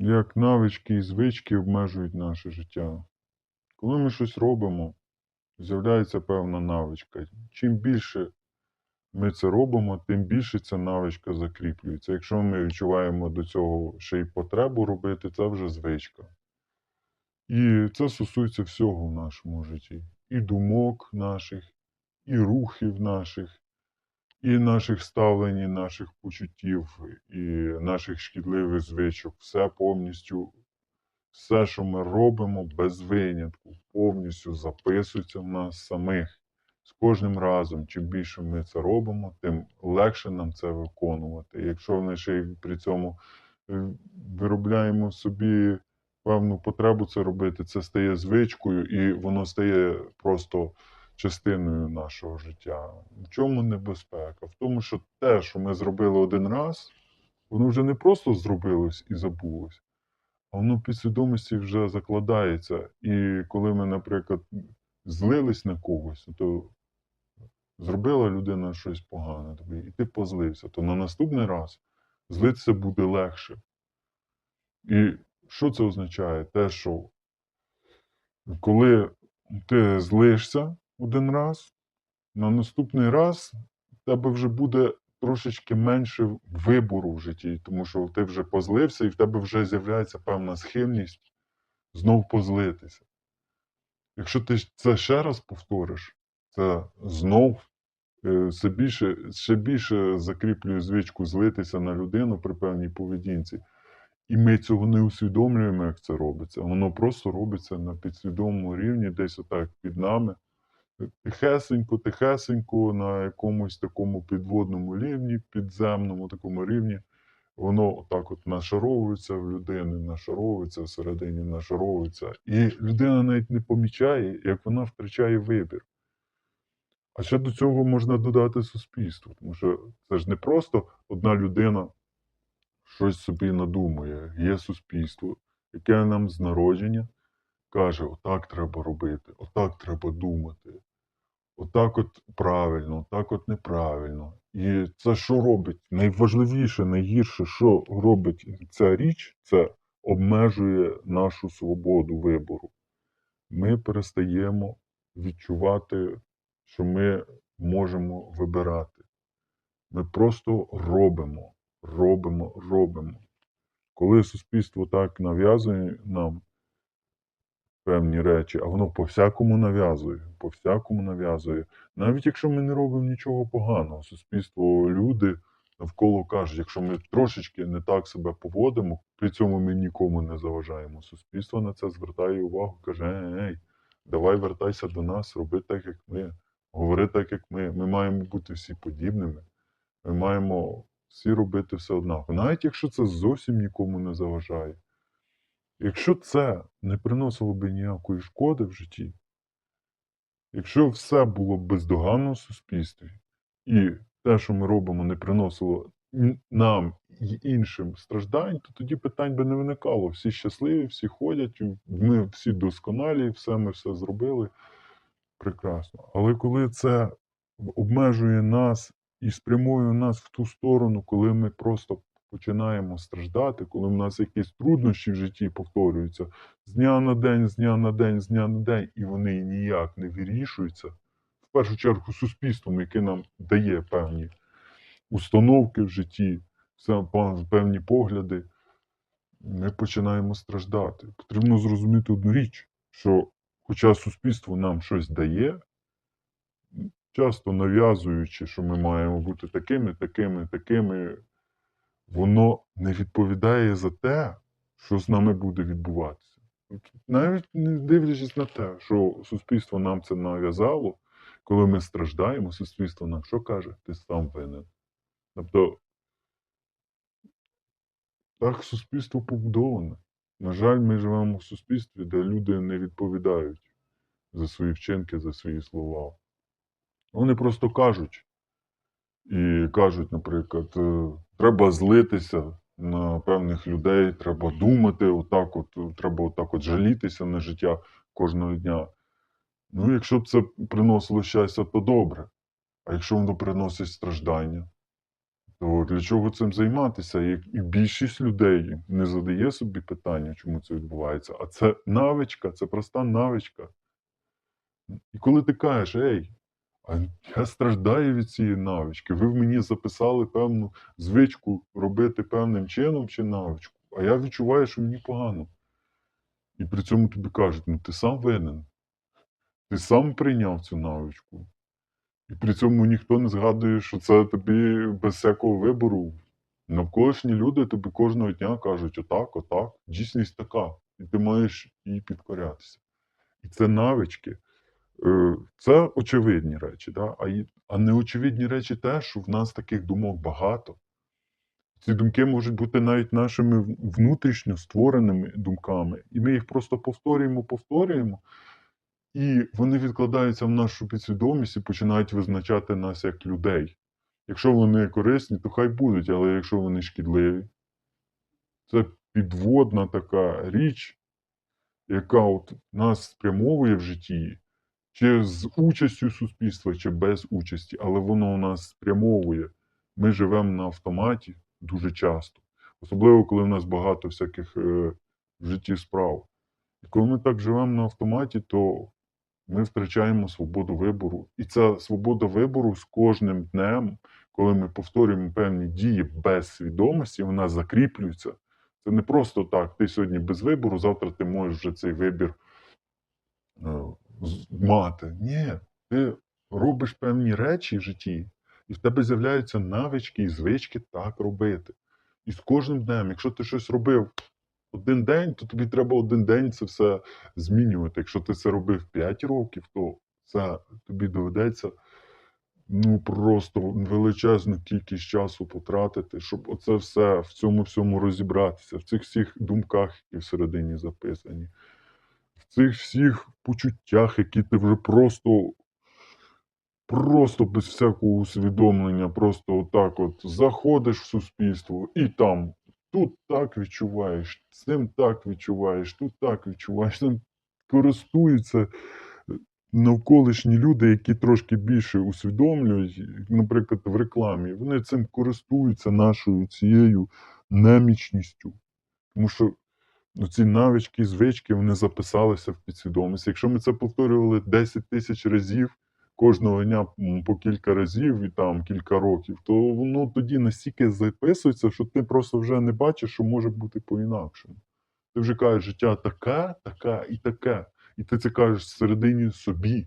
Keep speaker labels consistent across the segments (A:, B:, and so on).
A: як навички і звички обмежують наше життя. Коли ми щось робимо, з'являється певна навичка. Чим більше ми це робимо, тим більше ця навичка закріплюється. Якщо ми відчуваємо до цього ще й потребу робити, це вже звичка. І це стосується всього в нашому житті. І думок наших, і рухів наших, і наших ставлень, і наших почуттів, і наших шкідливих звичок. Все повністю, все, що ми робимо, без винятку, повністю записується в нас самих. З кожним разом, чим більше ми це робимо, тим легше нам це виконувати. Якщо ми ще й при цьому е, виробляємо собі певну потребу це робити, це стає звичкою і воно стає просто частиною нашого життя. В чому небезпека? В тому, що те, що ми зробили один раз, воно вже не просто зробилось і забулось, а воно в підсвідомості вже закладається. І коли ми, наприклад, злились на когось, то зробила людина щось погане тобі, і ти позлився, то на наступний раз злитися буде легше. І що це означає? Те, що коли ти злишся один раз, на наступний раз в тебе вже буде трошечки менше вибору в житті, тому що ти вже позлився і в тебе вже з'являється певна схильність знов позлитися. Якщо ти це ще раз повториш, це знов е, все більше, ще більше закріплює звичку злитися на людину при певній поведінці. І ми цього не усвідомлюємо, як це робиться. Воно просто робиться на підсвідомому рівні, десь отак під нами. Тихесенько, тихесенько, на якомусь такому підводному рівні, підземному такому рівні, воно отак от нашаровується в людини, нашаровується всередині, нашаровується. І людина навіть не помічає, як вона втрачає вибір. А ще до цього можна додати суспільство, тому що це ж не просто одна людина щось собі надумує. Є суспільство, яке нам з народження каже: отак треба робити, отак треба думати, отак от правильно, отак от неправильно. І це що робить? Найважливіше, найгірше, що робить ця річ, це обмежує нашу свободу вибору. Ми перестаємо відчувати, що ми можемо вибирати. Ми просто робимо, робимо, робимо. Коли суспільство так нав'язує нам певні речі, а воно по всякому нав'язує, по всякому нав'язує. Навіть якщо ми не робимо нічого поганого, суспільство, люди навколо кажуть, якщо ми трошечки не так себе поводимо, при цьому ми нікому не заважаємо. Суспільство на це звертає увагу, каже: ей, давай вертайся до нас, роби так, як ми, говори так, як ми. Ми маємо бути всі подібними. Ми маємо всі робити все однаково, навіть якщо це зовсім нікому не заважає. Якщо це не приносило би ніякої шкоди в житті, якщо все було б бездоганно в суспільстві, і те, що ми робимо, не приносило нам і іншим страждань, то тоді питань би не виникало. Всі щасливі, всі ходять, ми всі досконалі, все ми все зробили. Прекрасно. Але коли це обмежує нас і спрямує нас в ту сторону, коли ми просто починаємо страждати, коли в нас якісь труднощі в житті повторюються з дня на день, з дня на день, з дня на день, і вони ніяк не вирішуються, в першу чергу суспільством, яке нам дає певні установки в житті, певні погляди, ми починаємо страждати. Потрібно зрозуміти одну річ, що хоча суспільство нам щось дає, часто нав'язуючи, що ми маємо бути такими, такими, такими, воно не відповідає за те, що з нами буде відбуватися. Навіть не дивлячись на те, що суспільство нам це нав'язало, коли ми страждаємо, суспільство нам що каже? Ти сам винен. Тобто, так суспільство побудоване. На жаль, ми живемо в суспільстві, де люди не відповідають за свої вчинки, за свої слова. Вони просто кажуть. І кажуть, наприклад, е, треба злитися на певних людей, треба думати, отак от, треба отак от жалітися на життя кожного дня. Ну, якщо б це приносило щастя, то добре. А якщо воно приносить страждання, То для чого цим займатися? І, більшість людей не задає собі питання, чому це відбувається. А це навичка, це проста навичка. І коли ти кажеш, ей, я страждаю від цієї навички, ви в мені записали певну звичку робити певним чином чи навичку, а я відчуваю, що мені погано. І при цьому тобі кажуть, ну ти сам винен. Ти сам прийняв цю навичку. І при цьому ніхто не згадує, що це тобі без всякого вибору. Навколишні люди тобі кожного дня кажуть, отак, отак, дійсність така. І ти маєш їй підкорятися. І це навички. Е, Це очевидні речі, да? а, а неочевидні речі те, що в нас таких думок багато. Ці думки можуть бути навіть нашими внутрішньо створеними думками, і ми їх просто повторюємо, повторюємо, і вони відкладаються в нашу підсвідомість і починають визначати нас як людей. Якщо вони корисні, то хай будуть, але якщо вони шкідливі, це підводна така річ, яка от нас спрямовує в житті, чи з участю суспільства, чи без участі, але воно у нас спрямовує. Ми живемо на автоматі дуже часто, особливо коли в нас багато всяких е, в житті справ. І коли ми так живемо на автоматі, то ми втрачаємо свободу вибору. І ця свобода вибору з кожним днем, коли ми повторюємо певні дії без свідомості, вона закріплюється. Це не просто так. Ти сьогодні без вибору, завтра ти можеш вже цей вибір е, мати. Ні, ти робиш певні речі в житті, і в тебе з'являються навички і звички так робити. І з кожним днем, якщо ти щось робив один день, то тобі треба один день це все змінювати. Якщо ти це робив 5 років, то це тобі доведеться ну просто величезну кількість часу потратити, щоб оце все в цьому всьому розібратися, в цих всіх думках, які всередині записані, цих всіх почуттях, які ти вже просто. Просто без всякого усвідомлення, просто отак от заходиш в суспільство і там тут так відчуваєш, цим так відчуваєш, тут так відчуваєш. Цим користуються е, навколишні люди, які трошки більше усвідомлюють, наприклад, в рекламі. Вони цим користуються нашою цією немічністю. Тому що ці навички, звички, вони записалися в підсвідомість. Якщо ми це повторювали 10 тисяч разів, кожного дня по кілька разів і там кілька років, то воно тоді настільки записується, що ти просто вже не бачиш, що може бути по-інакшому. Ти вже кажеш, життя таке, таке і таке. І ти це кажеш всередині собі.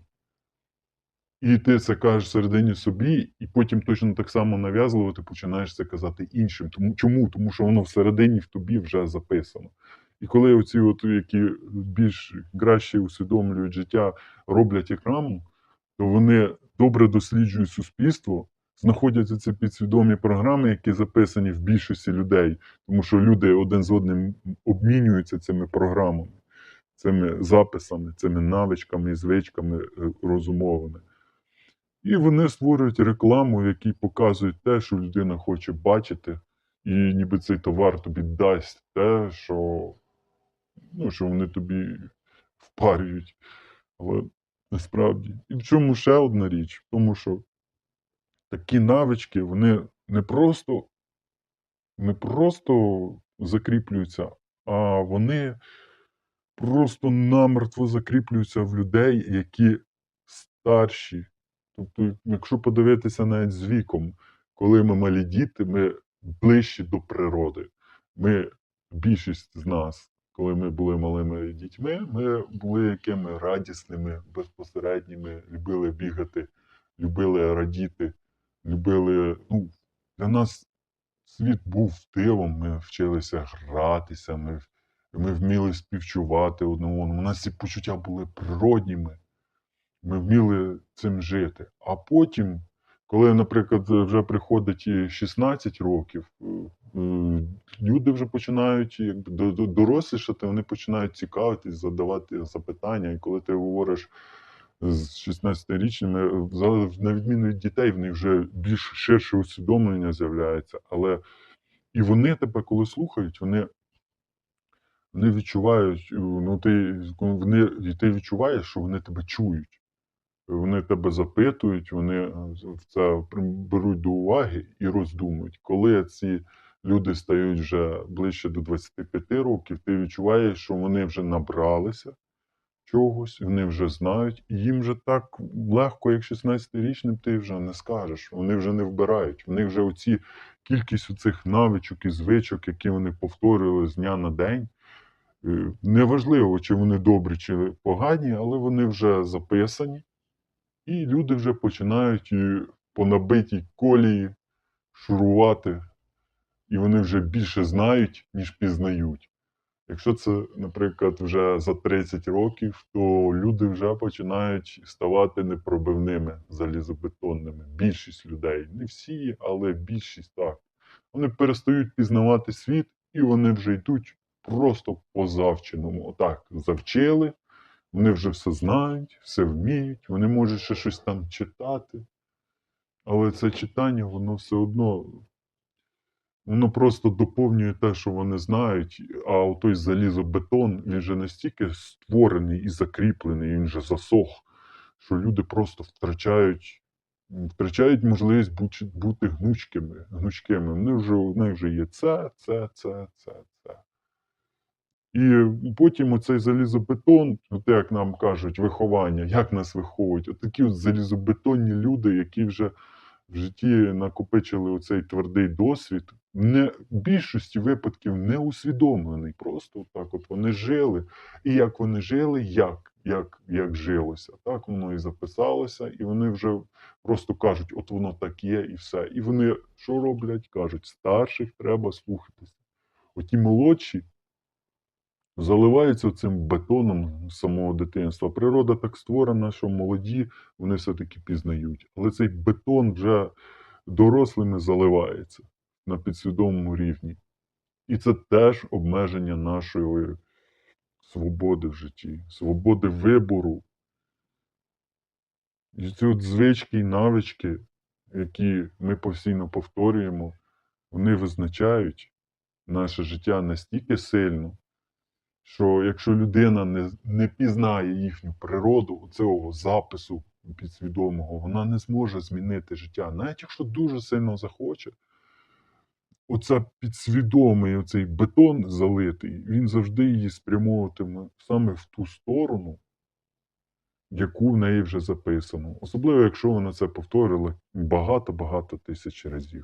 A: І ти це кажеш всередині собі, і потім точно так само нав'язливо ти починаєш це казати іншим. Тому чому? Тому що воно всередині в тобі вже записано. І коли оці, от, які більш краще усвідомлюють життя, роблять рекламу, то вони добре досліджують суспільство, знаходять ці підсвідомі програми, які записані в більшості людей, тому що люди один з одним обмінюються цими програмами, цими записами, цими навичками і звичками е, розумовими. І вони створюють рекламу, в якій показують те, що людина хоче бачити, і ніби цей товар тобі дасть те, що, ну, що вони тобі впарюють. Але насправді. І в чому ще одна річ? Тому, що такі навички, вони не просто, не просто закріплюються, а вони просто намертво закріплюються в людей, які старші. Тобто, якщо подивитися навіть з віком, коли ми малі діти, ми ближчі до природи. Ми, більшість з нас, коли ми були малими дітьми, ми були якими радісними, безпосередніми, любили бігати, любили радіти, любили. Ну, для нас світ був дивом, ми вчилися гратися, ми, ми вміли співчувати одному. У нас ці почуття були природніми. Ми вміли цим жити. А потім, коли, наприклад, вже приходить 16 років, е, е, люди вже починають якби, до- до- дорослішати, вони починають цікавитись, задавати запитання. І коли ти говориш з 16-річними, за- на відміну від дітей, в них вже більш ширше усвідомлення з'являється. Але і вони тебе, коли слухають, вони вони відчувають, ну ти, вони, ти відчуваєш, що вони тебе чують. Вони тебе запитують, вони е, це беруть до уваги і роздумують. Коли ці люди стають вже ближче до 25 років, ти відчуваєш, що вони вже набралися чогось, вони вже знають, і їм вже так легко, як 16-річним, ти вже не скажеш. Вони вже не вбирають. Вони вже оці кількість оцих навичок і звичок, які вони повторювали з дня на день. е, Неважливо, чи вони добрі, чи погані, але вони вже записані, і люди вже починають е, по набитій колії шурувати, і вони вже більше знають, ніж пізнають. Якщо це, наприклад, вже за 30 років, то люди вже починають ставати непробивними, залізобетонними. Більшість людей, не всі, але більшість так. Вони перестають пізнавати світ, і вони вже йдуть просто по завченому. Отак завчили, вони вже все знають, все вміють, вони можуть ще щось там читати. Але це читання, воно все одно Воно просто доповнює те, що вони знають, а той залізобетон, він же настільки створений і закріплений, він же засох, що люди просто втрачають, втрачають можливість бути, гнучкими, гнучкими. Вони вже, у них вже є це, це, це, це. І потім оцей залізобетон, от як нам кажуть, виховання, як нас виховують, такі от залізобетонні люди, які вже в житті накопичили оцей твердий досвід, не, в більшості випадків не усвідомлений. Просто так от вони жили. І як вони жили, як, як, як жилося, так воно і записалося, і вони вже просто кажуть, от воно так є, і все. І вони що роблять? Кажуть, старших треба слухатися. Оті молодші заливаються цим бетоном самого дитинства. Природа так створена, що молоді вони все-таки пізнають. Але цей бетон вже дорослими заливається на підсвідомому рівні. І це теж обмеження нашої свободи в житті, свободи вибору. І ці от звички і навички, які ми постійно повторюємо, вони визначають наше життя настільки сильно, що якщо людина не, не пізнає їхню природу, цього запису підсвідомого, вона не зможе змінити життя. Навіть якщо дуже сильно захоче, оце підсвідомий оцей бетон залитий, він завжди її спрямовуватиме саме в ту сторону, яку в неї вже записано. Особливо, якщо вона це повторила багато-багато тисяч разів.